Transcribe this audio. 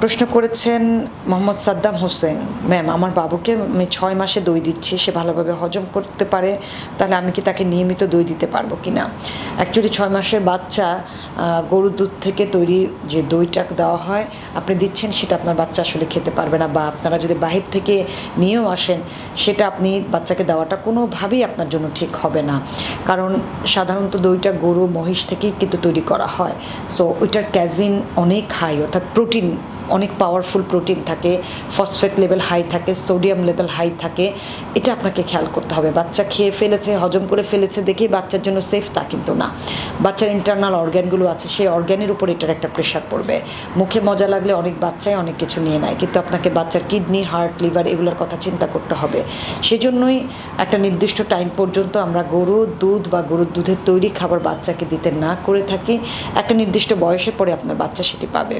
প্রশ্ন করেছেন মোহাম্মদ সাদ্দাম হোসেন, ম্যাম, আমার বাবুকে আমি ছয় মাসে দই দিচ্ছি, সে ভালোভাবে হজম করতে পারে, তাহলে আমি কি তাকে নিয়মিত দই দিতে পারব কি না অ্যাকচুয়ালি ছয় মাসের বাচ্চা গরুর দুধ থেকে তৈরি যে দইটা দেওয়া হয়, আপনি দিচ্ছেন সেটা আপনার বাচ্চা আসলে খেতে পারবে না, বা আপনারা যদি বাহির থেকে নিয়েও আসেন, সেটা আপনি বাচ্চাকে দেওয়াটা কোনোভাবেই আপনার জন্য ঠিক হবে না। কারণ সাধারণত দইটা গরু মহিষ থেকেই কিন্তু তৈরি করা হয়। সো ওইটার ক্যাজিন অনেক হাই অর্থাৎ প্রোটিন অনেক পাওয়ারফুল প্রোটিন থাকে ফসফেট লেভেল হাই থাকে সোডিয়াম লেভেল হাই থাকে, এটা আপনাকে খেয়াল করতে হবে। বাচ্চা খেয়ে ফেলেছে, হজম করে ফেলেছে, দেখেই বাচ্চার জন্য সেফ তা কিন্তু না। বাচ্চার ইন্টারনাল অর্গ্যানগুলো আছে, সেই অর্গ্যানের উপর এটার একটা প্রেশার পড়বে। মুখে মজা লাগলে অনেক বাচ্চাই অনেক কিছু নিয়ে নেয়, কিন্তু আপনাকে বাচ্চার কিডনি হার্ট লিভার এগুলোর কথা চিন্তা করতে হবে। সেজন্যই একটা নির্দিষ্ট টাইম পর্যন্ত আমরা গরুর দুধ বা গরুর দুধের তৈরি খাবার বাচ্চাকে দিতে না করে থাকি। একটা নির্দিষ্ট বয়সে পরে আপনার বাচ্চা সেটি পাবে।